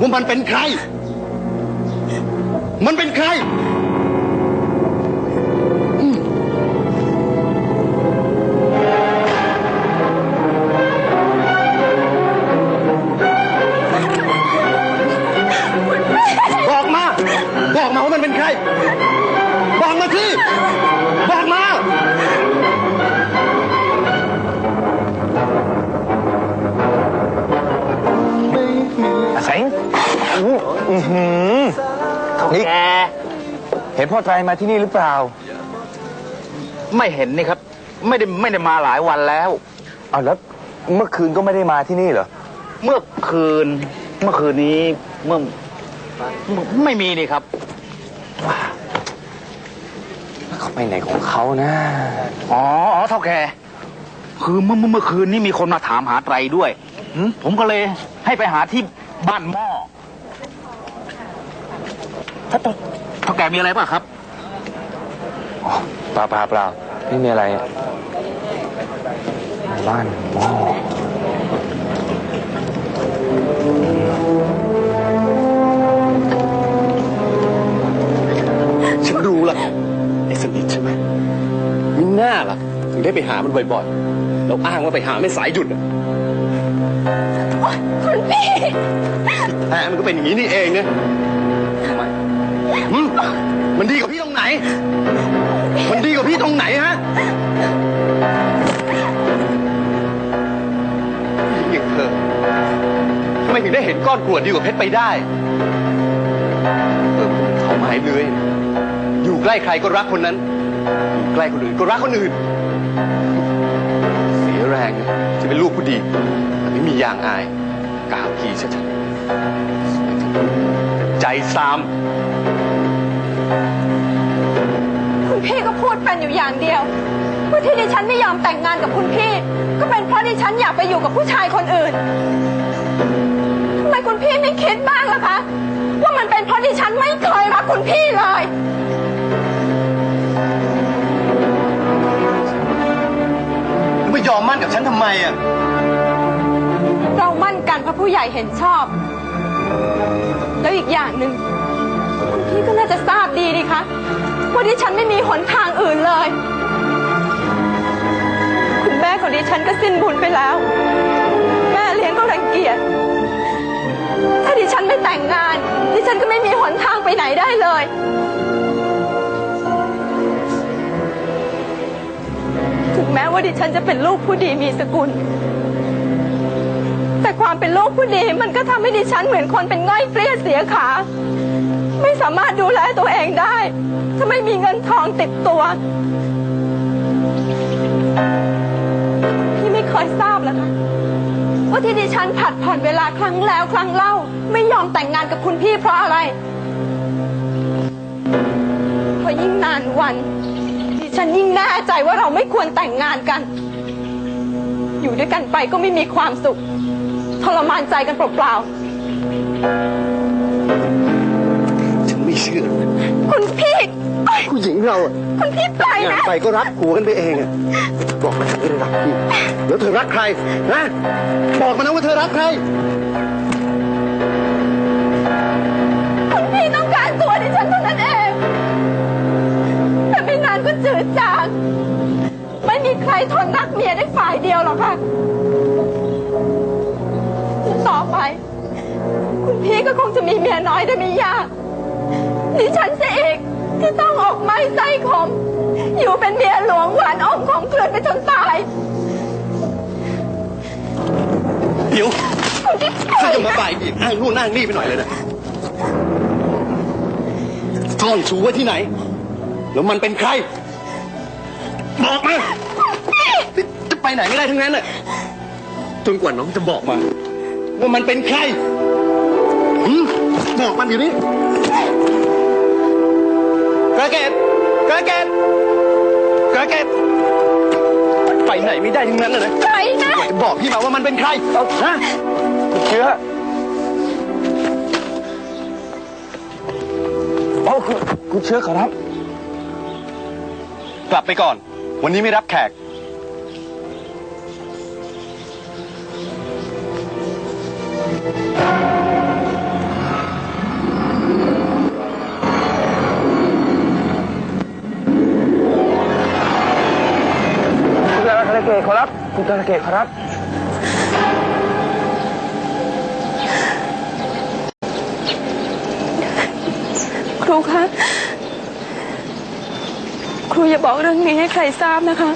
ว่ามันเป็นใคร มันเป็นใครบอกมา บอกมาว่ามันเป็นใคร บอกมาสิ บอก อือหือนี่แกเห็นพ่อไตรมาที่นี่หรือเปล่าไม่เห็นนี่ครับ ไม่ได้ไม่ได้มาหลายวันแล้ว เอาแล้วเมื่อคืนก็ไม่ได้มาที่นี่เหรอเมื่อคืน เมื่อคืนนี้เมื่อเมื่อไม่มีนี่ครับ เขาไปไหนของเขานะอ๋ออ๋อเท่าแกคือเมื่อเมื่อเมื่อคืนนี้มีคนมาถามหาไตรด้วยหืมผมก็เลยให้ไปหาที่บ้านหม้อ เท่าเท่าแกมีอะไรป่ะครับอ๋อเปล่าเปล่าเปล่าไม่มีอะไรอะบ้านหม้อฉันรู้ละไอ้สนิทใช่ไหมมีหน้าล่ะถึงได้ไปหามันบ่อยๆ แล้วอ้างว่าไปหาไม่สายหยุดอะคุณพี่ แท้มันก็เป็นอย่างนี้นี่เองเนี่ยทำไม หึมันดีกว่าพี่ตรงไหน มันดีกว่าพี่ตรงไหนฮะผู้หญิงอย่างเธอทำไมถึงได้เห็นก้อนกรวดดีกว่าเพชรไปได้เออเขาหมายเลย อยู่ใกล้ใครก็รักคนนั้น อยู่ใกล้คนอื่นก็รักคนอื่น เสียแรงนะจะเป็นลูกผู้ดีแต่ไม่มียางอายกาวกีชัดๆใจซาม คุณพี่ก็พูดเป็นอยู่อย่างเดียวว่าที่ดิฉันไม่ยอมแต่งงานกับคุณพี่ ก็เป็นเพราะดิฉันอยากไปอยู่กับผู้ชายคนอื่นทำไมคุณพี่ไม่คิดบ้างล่ะคะ ว่ามันเป็นเพราะดิฉันไม่เคยรักคุณพี่เลยไม่ยอมมั่นกับฉันทำไมอะ เรามั่นกันเพราะผู้ใหญ่เห็นชอบ แล้วอีกอย่างหนึ่ง คุณพี่ก็น่าจะทราบดีดีคะว่าดิฉันไม่มีหนทางอื่นเลย คุณแม่ของดิฉันก็สิ้นบุญไปแล้ว แม่เลี้ยงก็รังเกียจ ถ้าดิฉันไม่แต่งงาน ดิฉันก็ไม่มีหนทางไปไหนได้เลย ถึงแม้ว่าดิฉันจะเป็นลูกผู้ดีมีสกุล ความเป็นลูกผู้ดี มันก็ทำให้ดิฉันเหมือนคนเป็นง่อยเปรี้ยเสียขา ไม่สามารถดูแลตัวเองได้ ถ้าไม่มีเงินทองติดตัว พี่ไม่เคยทราบเหรอคะว่าที่ดิฉันผัดผ่อนเวลาครั้งแล้วครั้งเล่า ไม่ยอมแต่งงานกับคุณพี่เพราะอะไรเพราะยิ่งนานวัน ดิฉันยิ่งแน่ใจว่าเราไม่ควรแต่งงานกัน อยู่ด้วยกันไปก็ไม่มีความสุข ทรมานใจกันเปล่าฉันไม่เชื่อๆคุณพี่เอ้ยผู้หญิงเราอะคุณพี่ไปงานนะ ไปก็รักผัวกันไปเองอะบอกมาเธอไม่ได้รักพี่แล้วเธอรักใครนะบอกมานะว่าเธอรักใคร คุณพี่ต้องการตัวดิฉันเท่านั้นเอง แต่ไม่นานก็จืดจาง ไม่มีใครทนรักเมียได้ฝ่ายเดียวหรอกค่ะ คุณพี่ก็คงจะมีเมียน้อยได้ไม่ยากดิฉันเสียอีกที่ต้องออกไม้ไส้ขมอยู่เป็นเมียหลวงหวานอมของกลืนไปจนตาย เดี๋ยวคุณพี่ถ้าจะมาบ่ายเบี่ยงอ้างนู่นอ้างนี่ไปหน่อยเลยนะซ่อนชูไว้ที่ไหน แล้วมันเป็นใคร บอกมา จะไปไหนไม่ได้ทั้งนั้นน่ะจนกว่าน้องจะบอกมา ว่ามันเป็นใคร บอกมันอยู่นี่กระเกตกระเกตกระเกตไปไหนไม่ได้ทั้งนั้นเลยนะไปนะจะบอกพี่มาว่ามันเป็นใครฮะคุณเชื้อโอ้คุณคุณเชื้อขอรับ กลับไปก่อน วันนี้ไม่รับแขก คุณกระเกตครับ ครูคะ ครูอย่าบอกเรื่องนี้ให้ใครทราบนะคะ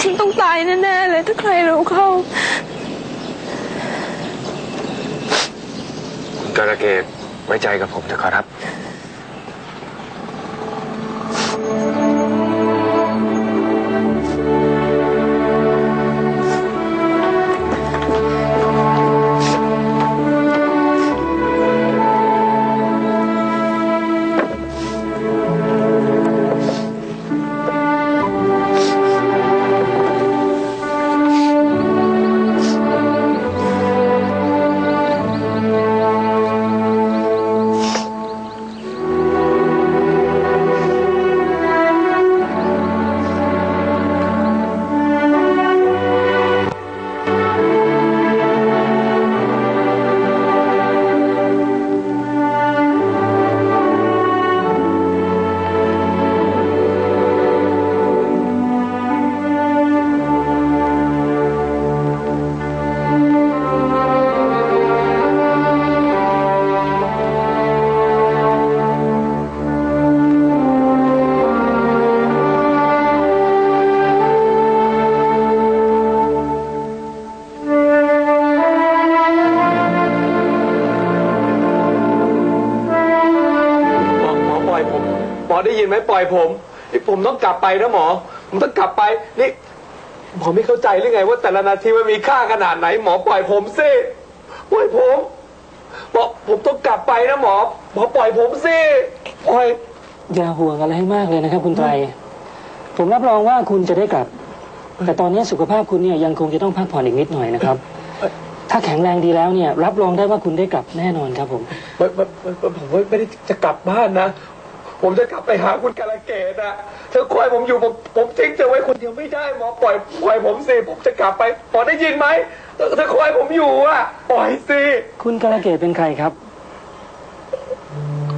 ฉันต้องตายแน่ๆเลยถ้าใครรู้เข้า คุณกระเกตไว้ใจกับผมเถอะครับ ได้ยินไหมปล่อยผมนี่ผมต้องกลับไปนะหมอ ผมต้องกลับไปนี่หมอไม่เข้าใจหรือไง ว่าแต่ละนาทีมันมีค่าขนาดไหน หมอปล่อยผมสิปล่อยผมหมอผมต้องกลับไปนะหมอหมอปล่อยผมสิปล่อยอย่าห่วงอะไรให้มากเลยนะครับ คุณไตรผมรับรองว่าคุณจะได้กลับ แต่ตอนนี้สุขภาพคุณเนี่ยยังคงจะต้องพักผ่อนอีกนิดหน่อยนะครับ ถ้าแข็งแรงดีแล้วเนี่ย รับรองได้ว่าคุณได้กลับแน่นอนครับผมไม่ไม่ไม่ไม่ผมไม่ได้จะกลับบ้านนะ ผมจะกลับไปหาคุณกาลเกตนะเธอคอยผมอยู่ผมผมทิ้งเธอไว้คนเดียวไม่ได้หมอปล่อยปล่อยผมสิผมจะกลับไปหมอได้ยินไหมเธอเธอคอยผมอยู่อะปล่อยสิคุณกาลเกตเป็นใครครับ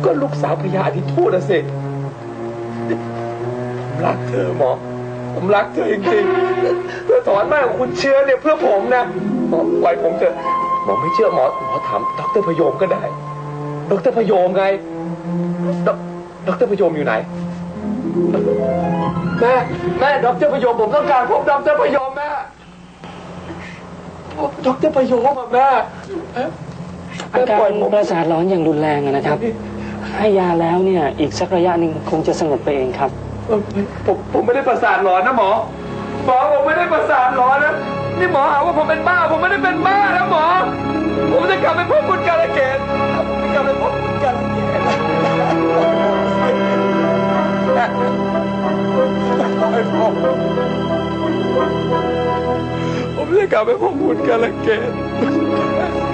ก็ลูกสาวพญาอธิทูตนะสิผมรักเธอหมอผมรักเธอจริงๆเธอถอนมากของคุณเชื่อเนี่ยเพื่อผมนะหมอปล่อยผมเถอะหมอไม่เชื่อหมอหมอถามดรพยมก็ได้ดรพยมไง ดดรพยมอยู่ไหน แม่ แม่ดรพยมผมต้องการพบดรพยมแม่ดรพยมอะแม่แม่อาปกาล่อยรผมประสาทร้อนอย่างรุนแรงอะนะครับ ให้ยาแล้วเนี่ยอีกสักระยะหนึ่งคงจะสงบไปเองครับ เออผมผมไม่ได้ประสาทหลอนนะหมอ หมอผมไม่ได้ประสาทหลอนนะ นี่หมอหาว่าผมเป็นบ้า ผมไม่ได้เป็นบ้านะหมอ ผมจะกลับไปพบคุณกาลเกตผมจะกลับไปพบคุณ ผมจะกลับ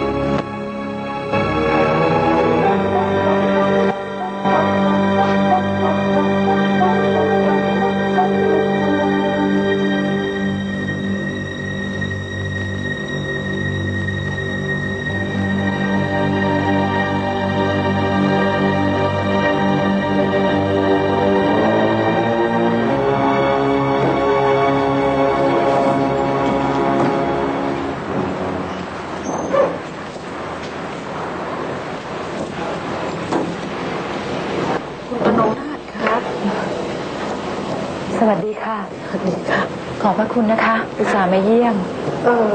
สวัสดีค่ะ สวัสดีค่ะ ขอบพระคุณนะคะอุตส่าห์มาเยี่ยม เออ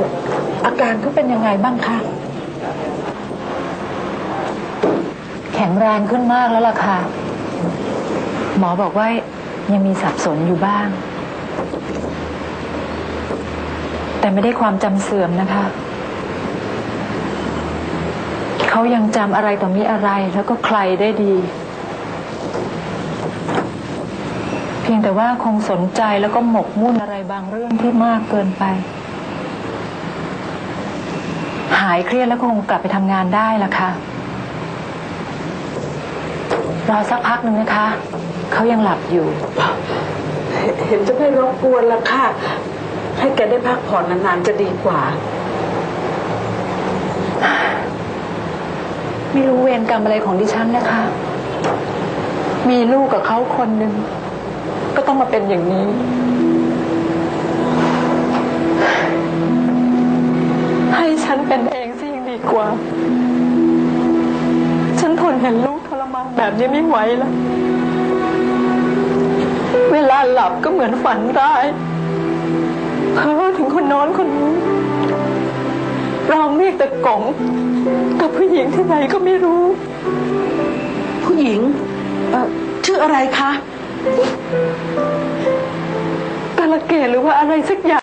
อาการเขาเป็นยังไงบ้างคะ แข็งแรงขึ้นมากแล้วล่ะค่ะ หมอบอกว่ายังมีสับสนอยู่บ้าง แต่ไม่ได้ความจำเสื่อมนะคะ เขายังจำอะไรต่อมีอะไรแล้วก็ใครได้ดี เพียงแต่ว่าคงสนใจแล้วก็หมกมุ่นอะไรบางเรื่องที่มากเกินไป หายเครียดแล้วก็คงกลับไปทำงานได้ละค่ะรอสักพักหนึ่งนะคะ เขายังหลับอยู่ เห็นจะไม่รบกวนละค่ะ ให้แกได้พักผ่อนนานๆจะดีกว่า ไม่รู้เวรกรรมอะไรของดิฉันนะคะ มีลูกกับเขาคนหนึ่ง ก็ต้องมาเป็นอย่างนี้ ให้ฉันเป็นเองสิยังดีกว่า ฉันทนเห็นลูกทรมานแบบนี้ไม่ไหวแล้ว เวลาหลับก็เหมือนฝันร้ายเพ้อถึงคนนอนคนนี้เองเรียกแต่กล่องกับผู้หญิงที่ไหนก็ไม่รู้ ผู้หญิงเอ่อชื่ออะไรคะ กาลเกตหรือว่าอะไรสักอย่าง